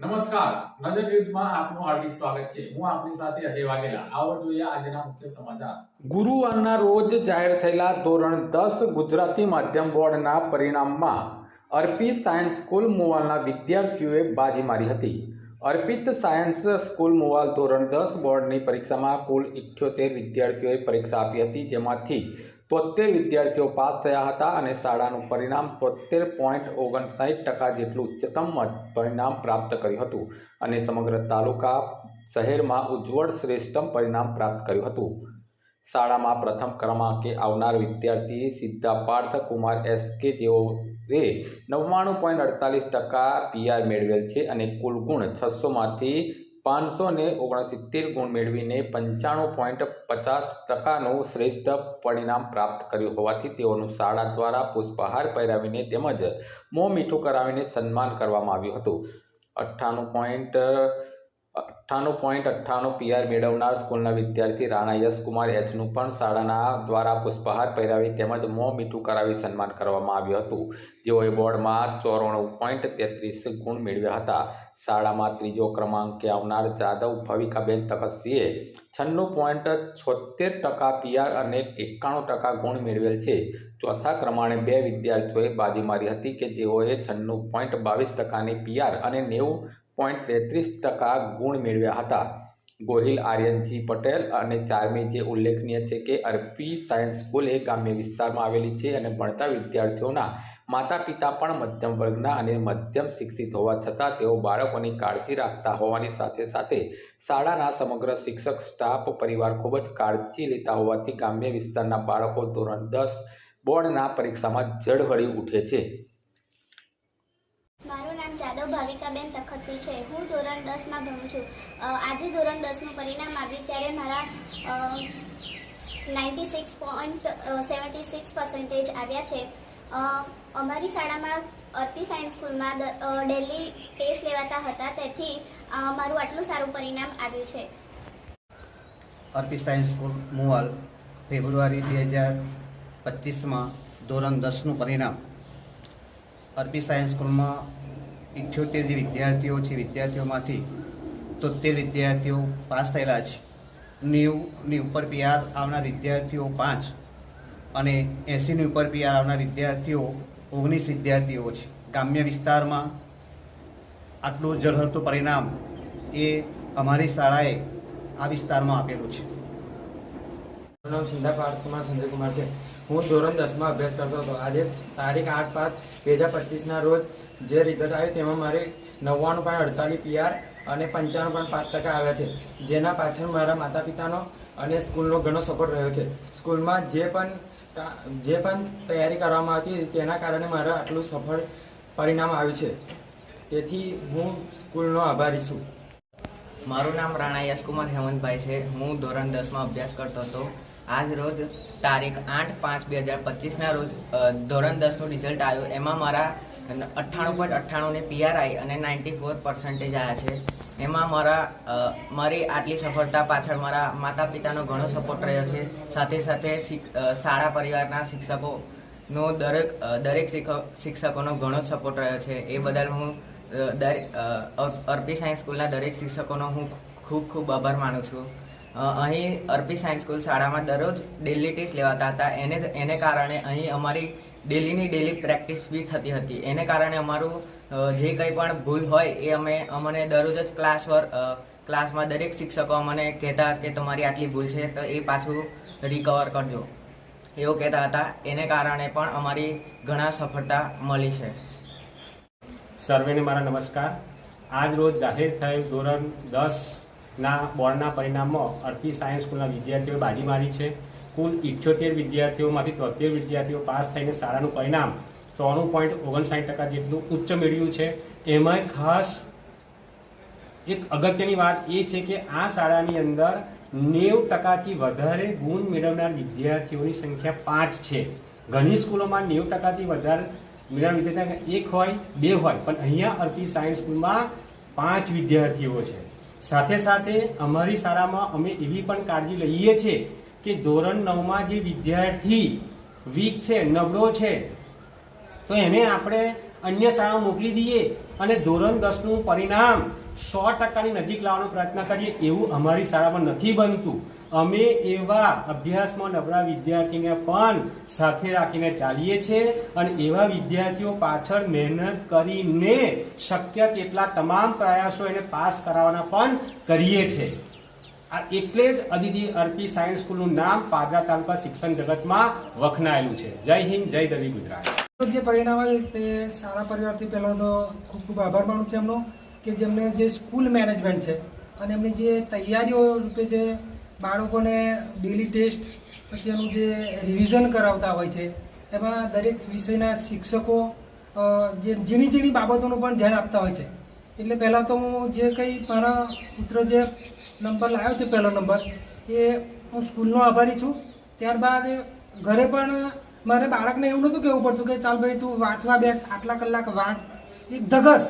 નમસ્કાર. નજર ન્યૂઝમાં આપનું હાર્દિક સ્વાગત છે. હું આપની સાથે અજય વાઘેલા. આવો જોઈએ આજના મુખ્ય સમાચાર. ગુરુવારના રોજ જાહેર થયેલા ધોરણ દસ ગુજરાતી માધ્યમ બોર્ડના પરિણામમાં અર્પિત સાયન્સ સ્કૂલ મોવાલના વિદ્યાર્થીઓએ બાજી મારી હતી. અર્પિત સાયન્સ સ્કૂલ મુવાલ ધોરણ દસ બોર્ડની પરીક્ષામાં કુલ ઇઠ્યોતેર વિદ્યાર્થીઓએ પરીક્ષા આપી હતી. જેમાંથી તોતેર વિદ્યાર્થીઓ પાસ થયા હતા અને શાળાનું પરિણામ તોતેર પોઈન્ટ ઓગણસાઠ ટકા જેટલું ઉચ્ચતમ પરિણામ પ્રાપ્ત કર્યું હતું અને સમગ્ર તાલુકા શહેરમાં ઉજ્જવળ શ્રેષ્ઠમ પરિણામ પ્રાપ્ત કર્યું હતું. શાળામાં પ્રથમ ક્રમાંકે આવનાર વિદ્યાર્થી સિદ્ધાપાર્થ કુમાર એસ કે જેઓએ નવ્વાણું પોઈન્ટ અડતાલીસ ટકા પીઆર મેળવેલ છે અને કુલ ગુણ છસોમાંથી પાંચસો ને ઓગણસિત્તેર ગુણ મેળવીને પંચાણું પોઈન્ટ પચાસ ટકાનું શ્રેષ્ઠ પરિણામ પ્રાપ્ત કર્યું હોવાથી તેઓનું શાળા દ્વારા પુષ્પહાર પહેરાવીને તેમજ મોં મીઠું કરાવીને સન્માન કરવામાં આવ્યું હતું. અઠ્ઠાણું પોઈન્ટ અઠ્ઠાણું પોઈન્ટ અઠ્ઠાણું પીઆર મેળવનાર સ્કૂલના વિદ્યાર્થી રાણા યશકુમાર એચનું પણ શાળાના દ્વારા પુષ્પહાર પહેરાવી તેમજ મોં મીઠું કરાવી સન્માન કરવામાં આવ્યું હતું. જેઓએ બોર્ડમાં ચોરાણું પોઈન્ટ તેત્રીસ ગુણ મેળવ્યા હતા. શાળામાં ત્રીજો ક્રમાંકે આવનાર જાદવ ભવિકાબેન તકસીએ છન્નું પોઈન્ટ છોતેર ટકા પીઆર અને એકાણું ટકા ગુણ મેળવેલ છે. ચોથા ક્રમાણે બે વિદ્યાર્થીઓએ બાજી મારી હતી કે જેઓએ છન્નું પોઈન્ટ બાવીસ ટકાની પીઆર અને નેવું પોઈન્ટ તેત્રીસ ટકા ગુણ મેળવ્યા હતા. ગોહિલ આર્યનજી પટેલ અને ચારમી જે ઉલ્લેખનીય છે કે અરપી સાયન્સ સ્કૂલ એ ગ્રામ્ય વિસ્તારમાં આવેલી છે અને ભણતા વિદ્યાર્થીઓના માતા પિતા પણ મધ્યમ વર્ગના અને મધ્યમ શિક્ષિત હોવા છતાં તેઓ બાળકોની કાળજી રાખતા હોવાની સાથે સાથે શાળાના સમગ્ર શિક્ષક, સ્ટાફ, પરિવાર ખૂબ જ કાળજી લેતા હોવાથી ગ્રામ્ય વિસ્તારના બાળકો ધોરણ દસ બોર્ડના પરીક્ષામાં ઝળહળી ઉઠે છે. મારું નામ જાદવ ભાવિકાબેન તખતસી છે. હું ધોરણ દસમાં ભણું છું. આજે ધોરણ દસનું પરિણામ આવ્યું ત્યારે મારા ninety six point seventy six percentage આવ્યા છે. અમારી શાળામાં અર્પી સાયન્સ સ્કૂલમાં ડેલી ટેસ્ટ લેવાતા હતા, તેથી મારું આટલું સારું પરિણામ આવ્યું છે. અર્પી સાયન્સ સ્કૂલ, મુવાલ, ફેબ્રુઆરી બે હજાર પચીસમાં ધોરણ દસનું પરિણામ. અર્પી સાયન્સ સ્કૂલમાં ઇઠ્યોતેર જે વિદ્યાર્થીઓ છે, વિદ્યાર્થીઓમાંથી તોતેર વિદ્યાર્થીઓ પાસ થયેલા છે. નેવુંની ઉપર પીઆર આવનાર વિદ્યાર્થીઓ પાંચ અને એંસીની ઉપર પીઆર આવનાર વિદ્યાર્થીઓ ઓગણીસ વિદ્યાર્થીઓ છે. ગ્રામ્ય વિસ્તારમાં આટલું જરૂરતું પરિણામ એ અમારી શાળાએ આ વિસ્તારમાં આપેલું છે. મારું નામ સિંધા પાર્થ સંજયકુમાર સંજય કુમાર છે. હું ધોરણ દસમાં અભ્યાસ કરતો હતો. આજે તારીખ આઠ પાંચ બે હજાર પચીસના રોજ જે રિઝલ્ટ આવ્યું તેમાં મારે નવ્વાણું પોઈન્ટ અડતાલીસ પીઆર અને પંચાણું પોઈન્ટ પાંચ ટકા આવ્યા છે. જેના પાછળ મારા માતા પિતાનો અને સ્કૂલનો ઘણો સપોર્ટ રહ્યો છે. સ્કૂલમાં જે પણ જે પણ તૈયારી કરવામાં આવતી તેના કારણે મારા આટલું સફળ પરિણામ આવ્યું છે. તેથી હું સ્કૂલનો આભારી છું. મારું નામ રાણા યશકુમાર હેમંતભાઈ છે. હું ધોરણ દસમાં અભ્યાસ કરતો હતો. આજ રોજ તારીખ આઠ પાંચ બે હજાર પચીસના રોજ ધોરણ દસનું રિઝલ્ટ આવ્યું. એમાં મારા અઠ્ઠાણું પોઈન્ટ અઠ્ઠાણુંને પીઆરઆઈ અને નાઇન્ટી ફોર પર્સન્ટેજ આવ્યા છે. એમાં મારા મારી આટલી સફળતા પાછળ મારા માતા પિતાનો ઘણો સપોર્ટ રહ્યો છે. સાથે સાથે શાળા પરિવારના શિક્ષકોનો દરેક દરેક શિક્ષક શિક્ષકોનો ઘણો સપોર્ટ રહ્યો છે. એ બદલ હું દરેક અ, અર- અર્પી સાયન્સ સ્કૂલના દરેક શિક્ષકોનો હું ખૂબ ખૂબ આભાર માનું છું. અહીં અર્પી સાયન્સ સ્કૂલ શાળામાં દરરોજ ડેલી ટેસ્ટ લેવાતા હતા. એને એને કારણે અહીં અમારી ડેલીની ડેલી પ્રેક્ટિસ બી થતી હતી. એને કારણે અમારું જે કંઈ પણ ભૂલ હોય એ અમે, અમને દરરોજ જ ક્લાસ વર ક્લાસમાં દરેક શિક્ષકો અમને કહેતા કે તમારી આટલી ભૂલ છે, તો એ પાછું રિકવર કરજો. એવું કહેતા હતા. એને કારણે પણ અમારી ઘણા સફળતા મળી છે. સર્વેને મારા નમસ્કાર. આજ રોજ જાહેર થયેલ ધોરણ દસના બોર્ડના પરિણામમાં અર્પી સાયન્સ સ્કૂલના વિદ્યાર્થીઓએ બાજી મારી છે. કુલ ઇઠ્યોતેર વિદ્યાર્થીઓમાંથી તોતેર વિદ્યાર્થીઓ પાસ થઈને શાળાનું પરિણામ ત્રણું પોઈન્ટ ઓગણસાઠ ટકા જેટલું ઉચ્ચ મેળવ્યું છે. એમાંય ખાસ એક અગત્યની વાત એ છે કે આ શાળાની અંદર નેવ ટકાથી વધારે ગુણ મેળવનાર વિદ્યાર્થીઓની સંખ્યા પાંચ છે. ઘણી સ્કૂલોમાં નેવ ટકાથી વધારે મેળવનાર વિદ્યાર્થી એક હોય, બે હોય, પણ અહીંયા અર્પી સાયન્સ સ્કૂલમાં પાંચ વિદ્યાર્થીઓ છે. સાથે સાથે અમારી શાળામાં અમે એવી પણ કાળજી લઈએ છીએ કે ધોરણ નવમાં જે વિદ્યાર્થી વીક છે, નબળો છે, તો એને આપણે અન્ય શાળામાં મોકલી દઈએ અને ધોરણ દસનું પરિણામ સો ટકાની નજીક લાવવાનો પ્રયત્ન કરીએ. એવું અમારી શાળામાં નથી બનતું. અમે એવા અભ્યાસમાં નબળા વિદ્યાર્થીને પણ સાથે રાખીને ચાલીએ છીએ અને એવા વિદ્યાર્થીઓ પાછળ મહેનત કરીને શક્ય તેટલા તમામ પ્રયાસો એને પાસ કરાવવાના પણ કરીએ છીએ. આ એટલે જ અદિતિ અર્પી સાયન્સ સ્કૂલનું નામ પાદરા તાલુકા શિક્ષણ જગતમાં વખણાયેલું છે. જય હિન્દ, જય દવી ગુજરાત. જે પરિણામ આવે તે શાળા પરિવારથી પહેલાં તો ખૂબ ખૂબ આભાર માનું છું એમનો, કે જેમને જે સ્કૂલ મેનેજમેન્ટ છે અને એમની જે તૈયારીઓ રૂપે જે બાળકોને ડેલી ટેસ્ટ પછી એનું જે રિવિઝન કરાવતા હોય છે, એમાં દરેક વિષયના શિક્ષકો જે ઝીણી ઝીણી બાબતોનું પણ ધ્યાન આપતા હોય છે. એટલે પહેલાં તો હું જે કંઈ મારા પુત્ર જે નંબર લાવ્યો છે પહેલો નંબર એ હું સ્કૂલનો આભારી છું. ત્યારબાદ ઘરે પણ મારે બાળકને એવું નહોતું કહેવું પડતું કે ચાલ ભાઈ તું વાંચવા બેસ, આટલા કલાક વાંચ. એક ધગસ.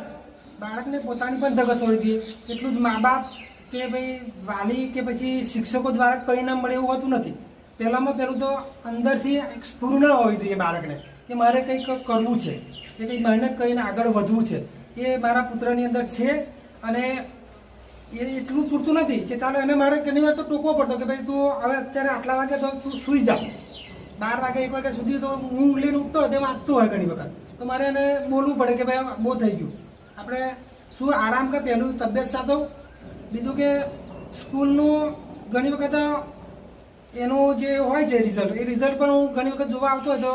બાળકને પોતાની પણ ધગસ હોય છે. એટલું જ મા બાપ કે ભાઈ વાલી કે પછી શિક્ષકો દ્વારા જ પરિણામ મળે એવું હોતું નથી. પહેલાંમાં પહેલું તો અંદરથી એક સ્ફૂર્ણ હોવી જોઈએ બાળકને કે મારે કંઈક કરવું છે, કે કંઈક મહેનત કરીને આગળ વધવું છે. એ મારા પુત્રની અંદર છે અને એ એટલું પૂરતું નથી કે ચાલો એને મારે ઘણી વાર તો ટોકવો પડતો કે ભાઈ તું હવે અત્યારે આટલા વાગે તો તું સૂઈ જા. બાર વાગે, એક વાગ્યા સુધી તો હું લઈને ઉઠતો તે વાંચતો હોય ઘણી વખત. તો મારે એને બોલવું પડે કે ભાઈ બહુ થઈ ગયું. આપણે શું આરામ કે પહેલું તબિયત સાચો બીજું કે સ્કૂલનું ઘણી વખત એનું જે હોય છે રિઝલ્ટ એ રિઝલ્ટ પણ હું ઘણી વખત જોવા આવતો હોય તો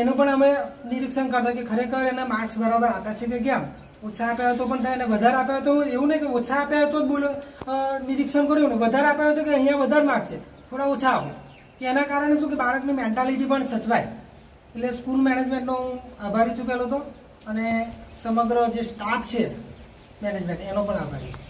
એનું પણ અમે નિરીક્ષણ કરતા કે ખરેખર એના માર્ક્સ બરાબર આપ્યા છે કે કેમ? ઓછા આપ્યા તો પણ થાય અને વધારે આપ્યા તો એવું નહીં કે ઓછા આપ્યા તો જ બોલો નિરીક્ષણ કર્યું ને વધારે આપ્યા તો કે અહીંયા વધારે માર્ક છે. થોડા ઓછા આપો કે એના કારણે શું કે બાળકની મેન્ટાલિટી પણ સચવાય. એટલે સ્કૂલ મેનેજમેન્ટનો હું આભારી છું પહેલો તો. અને સમગ્ર જે સ્ટાફ છે મેનેજમેન્ટ એનો પણ આભારી છું.